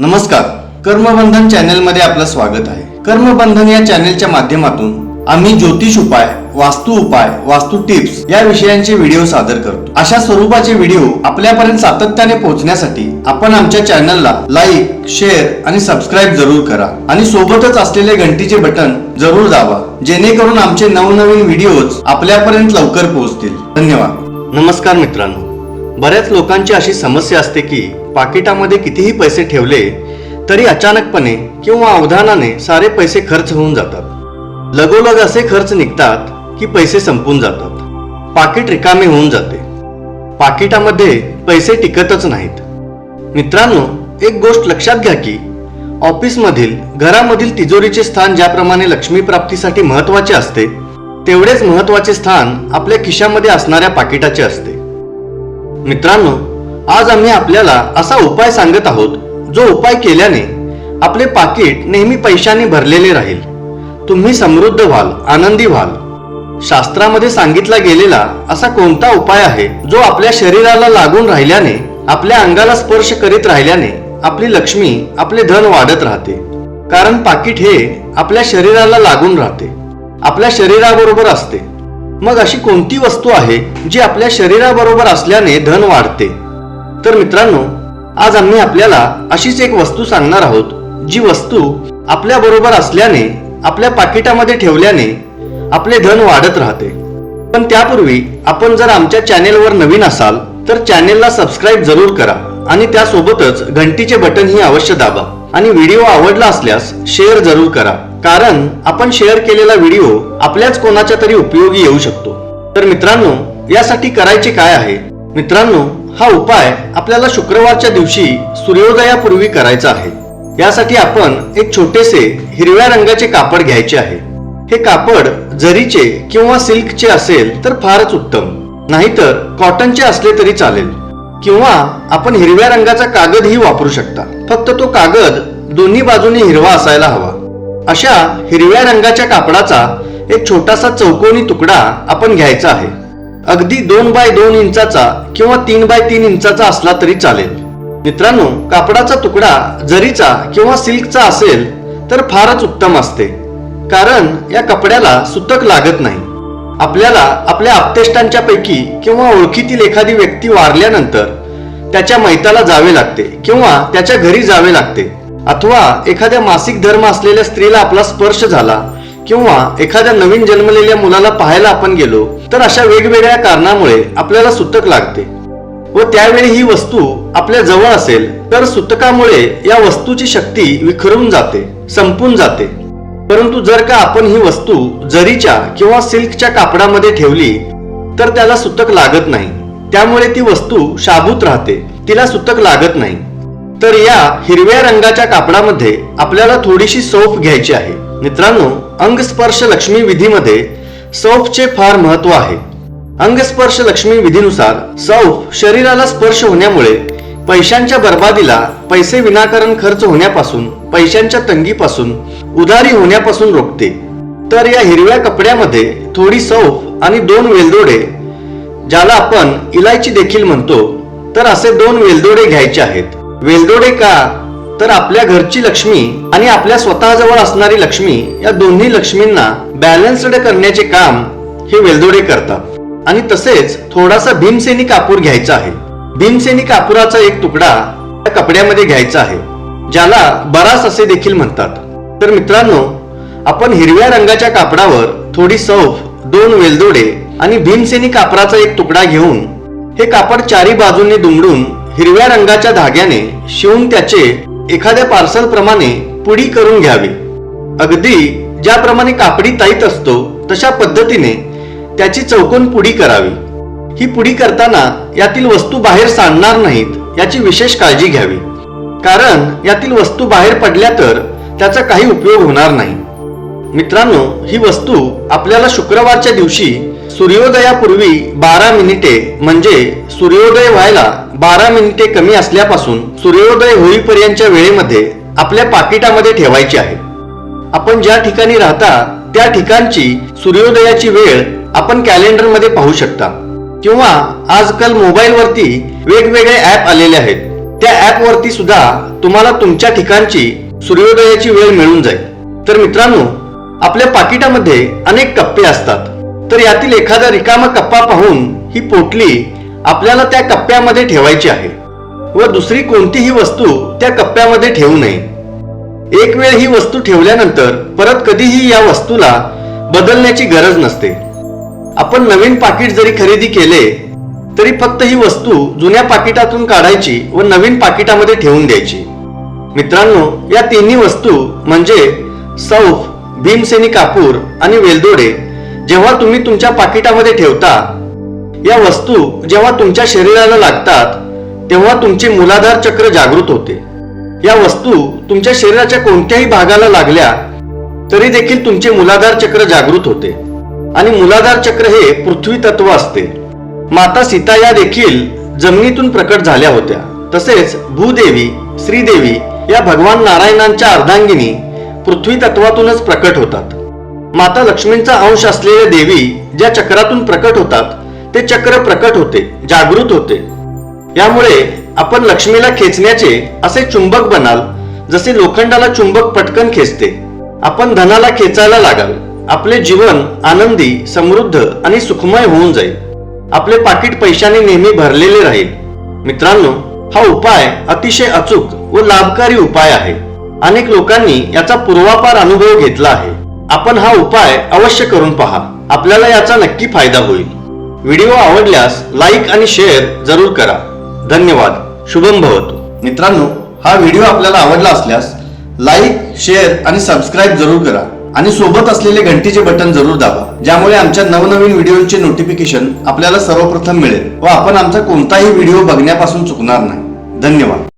नमस्कार. कर्मबंधन चॅनेलमध्ये आपलं स्वागत आहे. कर्मबंधन या चॅनलच्या माध्यमातून आम्ही ज्योतिष उपाय वास्तू उपाय वास्तू टिप्स या विषयांचे व्हिडिओ सादर करतो. अशा स्वरूपाचे व्हिडिओ आपल्यापर्यंत सातत्याने पोहोचण्यासाठी आपण आमच्या चॅनलला लाईक शेअर आणि सबस्क्राईब जरूर करा. आणि सोबतच असलेले घंटीचे बटन जरूर दाबा जेणेकरून आमचे नवनवीन व्हिडिओज आपल्यापर्यंत लवकर पोहोचतील. धन्यवाद. नमस्कार मित्रांनो. बऱ्याच लोकांची अशी समस्या असते की पाकिटामध्ये कितीही पैसे ठेवले तरी अचानकपणे किंवा अवधानाने सारे पैसे खर्च होऊन जातात. लगोलग असे खर्च निघतात की पैसे संपून जातात. पाकिट रिकामे होऊन जाते. पाकिटामध्ये पैसे टिकतच नाहीत. मित्रांनो एक गोष्ट लक्षात घ्या की ऑफिसमधील घरामधील तिजोरीचे स्थान ज्याप्रमाणे लक्ष्मी प्राप्तीसाठी महत्त्वाचे असते तेवढेच महत्त्वाचे स्थान आपल्या खिशामध्ये असणाऱ्या पाकिटाचे असते. मित्रांनो आज आम्ही आपल्याला असा उपाय सांगत आहोत जो उपाय केल्याने आपले पाकिट नेहमी पैशाने भरलेले राहील. तुम्ही समृद्ध व्हाल आनंदी व्हाल. शास्त्रामध्ये सांगितला गेलेला असा कोणता उपाय आहे जो आपल्या शरीराला लागून राहिल्याने आपल्या अंगाला स्पर्श करीत राहिल्याने आपली लक्ष्मी आपले धन वाढत राहते. कारण पाकिट हे आपल्या शरीराला लागून राहते. आपल्या शरीराबरोबर असते. मग अशी कोणती वस्तू आहे जी आपल्या शरीराबरोबर असल्याने धन वाढते? तर मित्रांनो आज आम्ही आपल्याला अशीच एक वस्तू सांगणार आहोत जी वस्तू आपल्या बरोबर असल्याने आपल्या पाकिटामध्ये ठेवल्याने आपले धन वाढत राहते. पण त्यापूर्वी आपण जर आमच्या चॅनेलवर नवीन असाल तर चॅनेलला सबस्क्राईब जरूर करा आणि त्यासोबतच घंटीचे बटन ही अवश्य दाबा आणि व्हिडिओ आवडला असल्यास शेअर जरूर करा. कारण आपण शेअर केलेला व्हिडिओ आपल्याच कोणाच्या तरी उपयोगी येऊ शकतो. तर मित्रांनो यासाठी करायचे काय आहे? मित्रांनो हा उपाय आपल्याला शुक्रवारच्या दिवशी सूर्योदयापूर्वी करायचा आहे. यासाठी आपण एक छोटेसे हिरव्या रंगाचे कापड घ्यायचे आहे. हे कापड जरीचे किंवा सिल्कचे असेल तर फारच उत्तम. नाहीतर कॉटनचे असले तरी चालेल. किंवा आपण हिरव्या रंगाचा कागदही वापरू शकता. फक्त तो कागद दोन्ही बाजूनी हिरवा असायला हवा. अशा हिरव्या रंगाच्या कापडाचा एक छोटासा चौकोनी तुकडा आपण घ्यायचा आहे. अगदी दोन बाय दोन इंचाचा किंवा तीन बाय तीन इंचाचा असला तरी चालेल. मित्रांनो कापडाचा तुकडा जरीचा किंवा सिल्कचा असेल तर फारच उत्तम असते. कारण या कपड्याला सुतक लागत नाही. आपल्याला आपल्या आपतेष्टांच्या पैकी किंवा ओळखीतील एखादी व्यक्ती वारल्यानंतर त्याच्या मैताला जावे लागते किंवा त्याच्या घरी जावे लागते. अथवा एखाद्या मासिक धर्म असलेल्या स्त्रीला आपला स्पर्श झाला किंवा एखाद्या नवीन जन्मलेल्या मुलाला पाहायला आपण गेलो तर अशा वेगवेगळ्या कारणामुळे आपल्याला सुतक लागते. व त्यावेळी ही वस्तू आपल्या जवळ असेल तर सुतकामुळे या वस्तूची शक्ती विखरून जाते संपून जाते. परंतु जर का आपण ही वस्तू जरीच्या किंवा सिल्कच्या कापडामध्ये ठेवली तर त्याला सुतक लागत नाही. त्यामुळे ती वस्तू शाबूत राहते तिला सुतक लागत नाही. तर या हिरव्या रंगाच्या कापडामध्ये आपल्याला थोडीशी सोफ घ्यायची आहे. मित्रांनो अंगस्पर्श लक्ष्मी विधीमध्ये सौफचे फार महत्त्व आहे. अंगस्पर्श लक्ष्मी विधीनुसार सौफ शरीराला स्पर्श होण्यामुळे पैशांच्या बर्बादीला पैसे विनाकारण खर्च होण्यापासून पैशांच्या तंगीपासून उधारी होण्यापासून रोखते. तर या हिरव्या कपड्यामध्ये थोडी सौफ आणि दोन वेलदोडे ज्याला आपण इलायची देखील म्हणतो तर असे दोन वेलदोडे घ्यायचे आहेत. वेलदोडे का? तर आपल्या घरची लक्ष्मी आणि आपल्या स्वतःजवळ असणारी लक्ष्मी या दोन्ही लक्ष्मींना बॅलन्स्ड करण्याचे काम हे वेलदोडे करतात. आणि तसेच थोडासा भीमसेनी कापूर घ्यायचा आहे. भीमसेनी कापुराचा एक तुकडा त्या कपड्यामध्ये घ्यायचा आहे ज्याला बरास असे देखील म्हणतात. तर मित्रांनो आपण हिरव्या रंगाच्या कापडावर थोडी सौफ दोन वेलदोडे आणि भीमसेनी कापराचा एक तुकडा घेऊन हे कापड चारी बाजूंनी दुमडून हिरव्या रंगाच्या धाग्याने शिवून त्याचे एखाद्या पार्सल प्रमाणे पुडी करून घ्यावी. अगदी ज्याप्रमाणे कापडी ताईत असतो तशा पद्धतीने त्याची चौकोन पुडी करावी. ही पुडी करताना यातील वस्तू बाहेर सांडणार नाहीत याची विशेष काळजी घ्यावी. कारण यातील वस्तू बाहेर पडल्या तर त्याचा काही उपयोग होणार नाही. मित्रांनो ही वस्तू आपल्याला शुक्रवारच्या दिवशी सूर्योदयापूर्वी बारा मिनिटे म्हणजे सूर्योदय व्हायला बारा मिनिटे कमी असल्यापासून सूर्योदय होईपर्यंतच्या वेळेमध्ये आपल्या पाकिटामध्ये ठेवायचे आहे. आपण ज्या ठिकाणी राहता त्या ठिकाणची सूर्योदयाची वेळ आपण कॅलेंडरमध्ये पाहू शकता. किंवा आजकाल मोबाईलवरती वेगवेगळे ऍप आलेले आहेत. त्या ऍप वरती सुद्धा तुम्हाला तुमच्या ठिकाणची सूर्योदयाची वेळ मिळून जाईल. तर मित्रांनो आपल्या पाकिटामध्ये अनेक कप्पे असतात. तर यातील एखादा रिकामा कप्पा पाहून ही पोटली आपल्याला त्या कप्प्यामध्ये ठेवायची आहे व दुसरी कोणतीही वस्तू त्या कप्प्यामध्ये ठेवू नये. एक वेळ ही वस्तू ठेवल्यानंतर परत कधीही या वस्तूला बदलण्याची गरज नसते. आपण नवीन पाकिट जरी खरेदी केले तरी फक्त ही वस्तू जुन्या पाकिटातून काढायची व नवीन पाकिटामध्ये ठेवून द्यायची. मित्रांनो या तिन्ही वस्तू म्हणजे सौफ भीमसेनी कापूर आणि वेलदोडे जेव्हा तुम्ही तुमच्या पाकिटामध्ये ठेवता या वस्तू जेव्हा तुमच्या शरीराला लागतात तेव्हा तुमचे मूलाधार चक्र जागृत होते. या वस्तू तुमच्या शरीराच्या कोणत्याही भागाला लागल्या तरी देखील तुमचे मुलाधार चक्र जागृत होते. आणि मुलाधार चक्र हे पृथ्वी तत्व असते. माता सीता या देखील जमिनीतून प्रकट झाल्या होत्या. तसेच भूदेवी श्रीदेवी या भगवान नारायणांच्या अर्धांगिनी पृथ्वी तत्वातूनच प्रकट होतात. माता लक्ष्मींचा अंश असलेल्या देवी ज्या चक्रातून प्रकट होतात ते चक्र प्रकट होते जागृत होते. यामुळे आपण लक्ष्मीला खेचण्याचे असे चुंबक बनाल जसे लोखंडाला चुंबक पटकन खेचते. आपण धनाला खेचायला लागाल. आपले जीवन आनंदी समृद्ध आणि सुखमय होऊन जाईल. आपले पाकिट पैशाने नेहमी भरलेले राहील. मित्रांनो हा उपाय अतिशय अचूक व लाभकारी उपाय आहे. अनेक लोकांनी याचा पूर्वापार अनुभव घेतला आहे. आपण हा उपाय अवश्य करून पहा. आपल्याला याचा नक्की फायदा होईल. व्हिडिओ आवडल्यास लाईक आणि शेअर जरूर करा. धन्यवाद. शुभम भवतो. मित्रांनो हा व्हिडिओ आपल्याला आवडला असल्यास लाईक शेअर आणि सबस्क्राईब जरूर करा. आणि सोबत असलेले घंटीचे बटन जरूर दाबा ज्यामुळे आमच्या नवनवीन व्हिडिओचे नोटिफिकेशन आपल्याला सर्वप्रथम मिळेल व आपण आमचा कोणताही व्हिडिओ बघण्यापासून चुकणार नाही. धन्यवाद.